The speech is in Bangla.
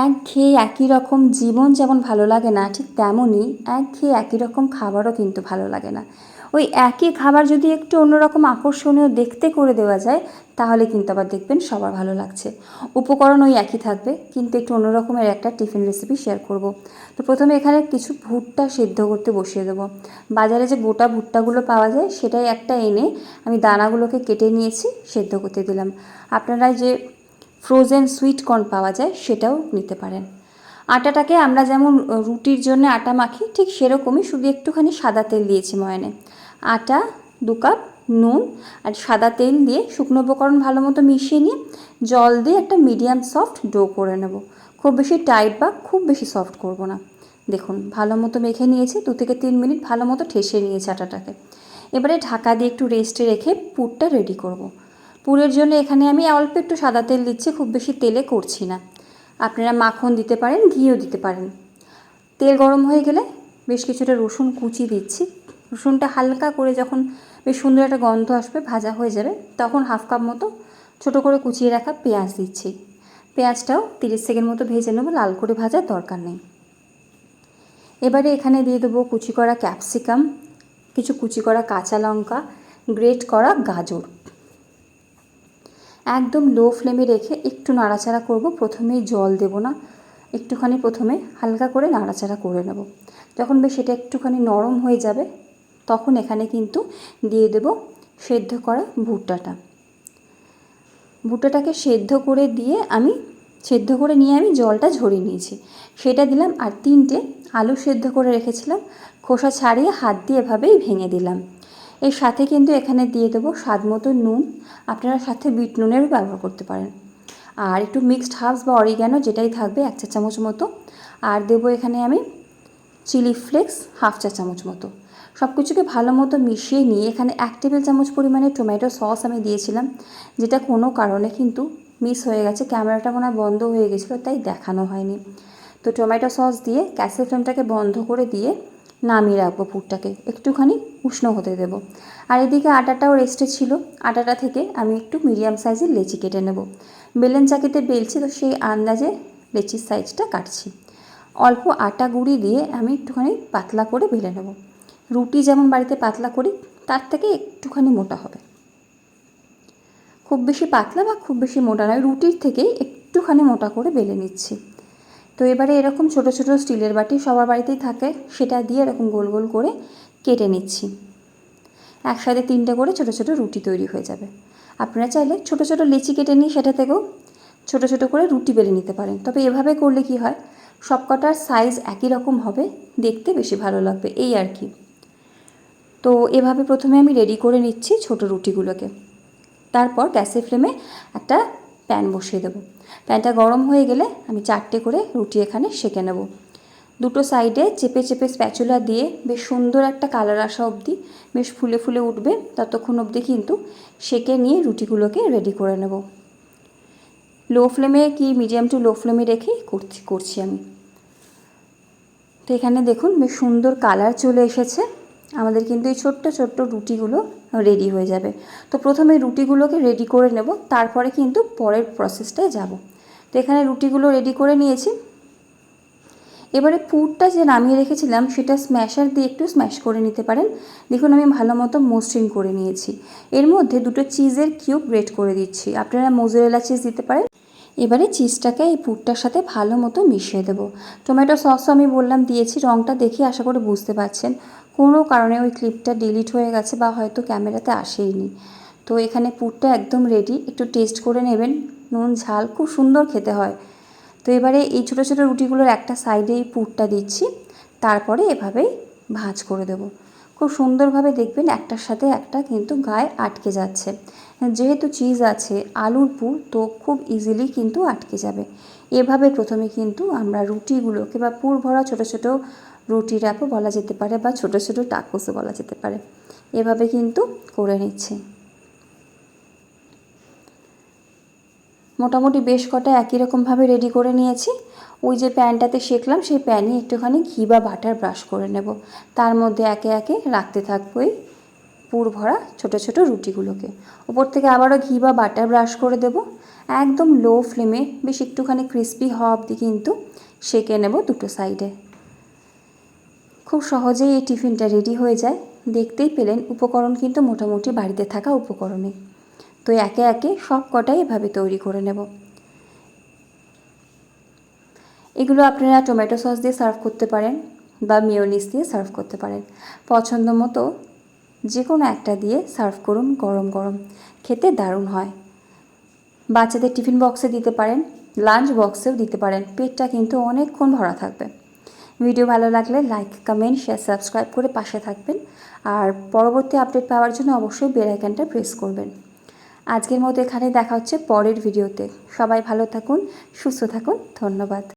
একঘেয়ে একই রকম জীবন যেমন ভালো লাগে না, ঠিক তেমনই একঘেয়ে একই রকম খাবারও কিন্তু ভালো লাগে না। ওই একই খাবার যদি একটু অন্যরকম আকর্ষণীয় দেখতে করে দেওয়া যায়, তাহলে কিন্তু আবার দেখবেন সবার ভালো লাগছে। উপকরণ ওই একই থাকবে, কিন্তু একটু অন্যরকমের একটা টিফিন রেসিপি শেয়ার করব। তো প্রথমে এখানে কিছু ভুট্টা সেদ্ধ করতে বসিয়ে দেবো। বাজারে যে গোটা ভুট্টাগুলো পাওয়া যায়, সেটাই একটা এনে আমি দানাগুলোকে কেটে নিয়েছি, সেদ্ধ করতে দিলাম। আপনারা যে ফ্রোজেন সুইট কর্ন পাওয়া যায়, সেটাও নিতে পারেন। আটাটাকে আমরা যেমন রুটির জন্য আটা মাখি, ঠিক সেরকমই শুধু একটুখানি সাদা তেল দিয়েছি ময়নে। আটা, দু কাপ নুন আর সাদা তেল দিয়ে শুকনো উপকরণ ভালো মতো মিশিয়ে নিয়ে জল দিয়ে একটা মিডিয়াম সফট ডো করে নেব। খুব বেশি টাইট বা খুব বেশি সফট করব না। দেখুন, ভালো মতো মেখে নিয়েছি, দু থেকে তিন মিনিট ভালো মতো ঠেসে নিয়েছি আটাটাকে। এবারে ঢাকা দিয়ে একটু রেস্টে রেখে পুরটা রেডি করব। পুরের জন্য এখানে আমি অল্প একটু সাদা তেল দিচ্ছি, খুব বেশি তেলে করছি না। আপনারা মাখন দিতে পারেন, ঘিও দিতে পারেন। তেল গরম হয়ে গেলে বেশ কিছুটা রসুন কুচি দিচ্ছি। রসুনটা হালকা করে যখন বেশ সুন্দর একটা গন্ধ আসবে, ভাজা হয়ে যাবে, তখন হাফ কাপ মতো ছোটো করে কুচিয়ে রাখা পেঁয়াজ দিচ্ছি। পেঁয়াজটাও তিরিশ সেকেন্ড মতো ভেজে নেব, লাল করে ভাজার দরকার নেই। এবারে এখানে দিয়ে দেবো কুচি করা ক্যাপসিকাম, কিছু কুচি করা কাঁচা লঙ্কা, গ্রেট করা গাজর। একদম লো ফ্লেমে রেখে একটু নাড়াচাড়া করব। প্রথমেই জল দেব না। একটুখানি প্রথমে হালকা করে নাড়াচাড়া করে নেব। যখন বেশ এটা একটুখানি নরম হয়ে যাবে, তখন এখানে কিন্তু দিয়ে দেব সেদ্ধ করা ভুট্টাটা। ভুট্টাটাকে সেদ্ধ করে দিয়ে আমি, সেদ্ধ করে নিয়ে আমি জলটা ঝরিয়ে নিয়েছি। সেটা দিলাম আর তিনটে আলু সেদ্ধ করে রেখেছিলাম। খোসা ছাড়িয়ে হাত দিয়ে এভাবেই ভেঙে দিলাম। এর সাথে কিন্তু এখানে দিয়ে দেবো স্বাদ মতো নুন। আপনারা সাথে বিট নুনেরও ব্যবহার করতে পারেন। আর একটু মিক্সড হার্বস বা অরিগ্যানো যেটাই থাকবে, এক চা চামচ মতো। আর দেবো এখানে আমি চিলি ফ্লেক্স হাফ চা চামচ মতো। সব কিছুকে ভালো মতো মিশিয়ে নিয়ে এখানে এক টেবিল চামচ পরিমাণে টমেটো সস আমি দিয়েছিলাম, যেটা কোনো কারণে কিন্তু মিস হয়ে গেছে। ক্যামেরাটা মনে হয় বন্ধ হয়ে গেছিল, তাই দেখানো হয়নি। তো টমেটো সস দিয়ে, গ্যাসের ফ্লেমটাকে বন্ধ করে দিয়ে নামিয়ে রাখব পুরটাকে। একটুখানি উষ্ণ হতে দেবো। আর এদিকে আটাটাও রেস্টে ছিল। আটাটা থেকে আমি একটু মিডিয়াম সাইজের লেচি কেটে নেব। বেলেন চাকিতে বেলছি তো সেই আন্দাজে লেচির সাইজটা কাটছি। অল্প আটা গুঁড়ি দিয়ে আমি একটুখানি পাতলা করে বেলে নেব। রুটি যেমন বাড়িতে পাতলা করি, তার থেকে একটুখানি মোটা হবে। খুব বেশি পাতলা বা খুব বেশি মোটা নয়, রুটির থেকেই একটুখানি মোটা করে বেলে নিচ্ছি। তো এবারে এরকম ছোট ছোট স্টিলের বাটি সবার বাড়িতেই থাকে, সেটা দিয়ে এরকম গোল গোল করে কেটে নিচ্ছি। একসাথে তিনটে করে ছোট ছোট রুটি তৈরি হয়ে যাবে। আপনারা চাইলে ছোট ছোট লেচি কেটে নিয়ে সেটা থেকেও ছোট ছোট করে রুটি বেলে নিতে পারেন। তবে এভাবে করলে কি হয়, সবকটার সাইজ একই রকম হবে, দেখতে বেশি ভালো লাগবে, এই আর কি। তো এভাবে প্রথমে আমি রেডি করে নিচ্ছি ছোট রুটিগুলোকে। তারপর গ্যাসের ফ্লেমে একটা প্যান বসিয়ে দেবো। প্যানটা গরম হয়ে গেলে আমি চারটে করে রুটি এখানে সেঁকে নেব। দুটো সাইডে চেপে চেপে স্প্যাচুলা দিয়ে বেশ সুন্দর একটা কালার আসা অবধি বেশ ফুলে ফুলে উঠবে, ততক্ষণ অবধি কিন্তু সেঁকে নিয়ে রুটিগুলোকে রেডি করে নেব। লো ফ্লেমে কি মিডিয়াম টু লো ফ্লেমে রেখেই করছি করছি আমি। তো এখানে দেখুন বেশ সুন্দর কালার চলে এসেছে। আমাদের কিন্তু এই ছোট্ট ছোট্ট রুটিগুলো রেডি হয়ে যাবে। তো প্রথমে রুটিগুলোকে রেডি করে নেব, তারপরে কিন্তু পরের প্রসেসটায় যাব। তো এখানে রুটিগুলো রেডি করে নিয়েছি। এবারে পুরটা যে নামিয়ে রেখেছিলাম, সেটা স্ম্যাশার দিয়ে একটু স্ম্যাশ করে নিতে পারেন। দেখুন, আমি ভালো মতো মসৃণ করে নিয়েছি। এর মধ্যে দুটো চিজের কিউব গ্রেট করে দিচ্ছি। আপনারা মোজরেলা চিজ দিতে পারেন। এবারে চিজটাকে এই পুরটার সাথে ভালো মতো মিশিয়ে দেবো। টমেটো সসও আমি বললাম দিয়েছি রঙটা দেখে আশা করে বুঝতে পারছেন। কোনো কারণে ওই ক্লিপটা ডিলিট হয়ে গেছে বা হয়তো ক্যামেরাতে আসেইনি। তো এখানে পুরটা একদম রেডি একটু টেস্ট করে নেবেন। নুন, ঝাল খুব সুন্দর খেতে হয়। তো এবারে এই ছোটো ছোটো রুটিগুলোর একটা সাইডে এই পুরটা দিচ্ছি। তারপরে এভাবেই ভাঁজ করে দেবো। খুব সুন্দরভাবে দেখবেন একটার সাথে একটা কিন্তু গায়ে আটকে যাচ্ছে। যেহেতু চিজ আছে, আলুর পুর, তো খুব ইজিলি কিন্তু আটকে যাবে। এভাবে প্রথমে কিন্তু আমরা রুটিগুলোকে বা পুর ভরা ছোটো ছোটো রুটি র্যাপও বলা যেতে পারে বা ছোটো ছোটো টাকোসও বলা যেতে পারে। এভাবে কিন্তু করে নিচ্ছে। মোটামুটি বেশ কটা একই রকমভাবে রেডি করে নিয়েছি। ওই যে প্যানটাতে শেখলাম সেই প্যানে একটুখানি ঘি বা বাটার ব্রাশ করে নেব। তার মধ্যে একে একে রাখতে থাকব এই পুর ভরা ছোটো ছোটো রুটিগুলোকে। ওপর থেকে আবারও ঘি বা বাটার ব্রাশ করে দেব। একদম লো ফ্লেমে বেশ একটুখানি ক্রিস্পি হওয়া অবধি কিন্তু সেঁকে নেব দুটো সাইডে খুব সহজেই এই টিফিনটা রেডি হয়ে যায়। দেখতেই পেলেন উপকরণ কিন্তু মোটামুটি বাড়িতে থাকা উপকরণে। তো একে একে সব কটাই এভাবে তৈরি করে নেব। এগুলো আপনারা টমেটো সস দিয়ে সার্ভ করতে পারেন বা মিওনিস দিয়ে সার্ভ করতে পারেন। পছন্দ মতো যে কোনো একটা দিয়ে সার্ভ করুন গরম গরম। খেতে দারুণ হয়। বাচ্চাদের টিফিন বক্সে দিতে পারেন লাঞ্চ বক্সেও দিতে পারেন। পেটটা কিন্তু অনেকক্ষণ ভরা থাকবে। ভিডিও ভালো লাগলে লাইক কমেন্ট শেয়ার সাবস্ক্রাইব করে পাশে থাকবেন। আর পরবর্তী আপডেট পাওয়ার জন্য অবশ্যই বেল আইকনটা প্রেস করবেন। আজকের মতো এখানে দেখা হচ্ছে পরের ভিডিওতে সবাই ভালো থাকুন, সুস্থ থাকুন, ধন্যবাদ।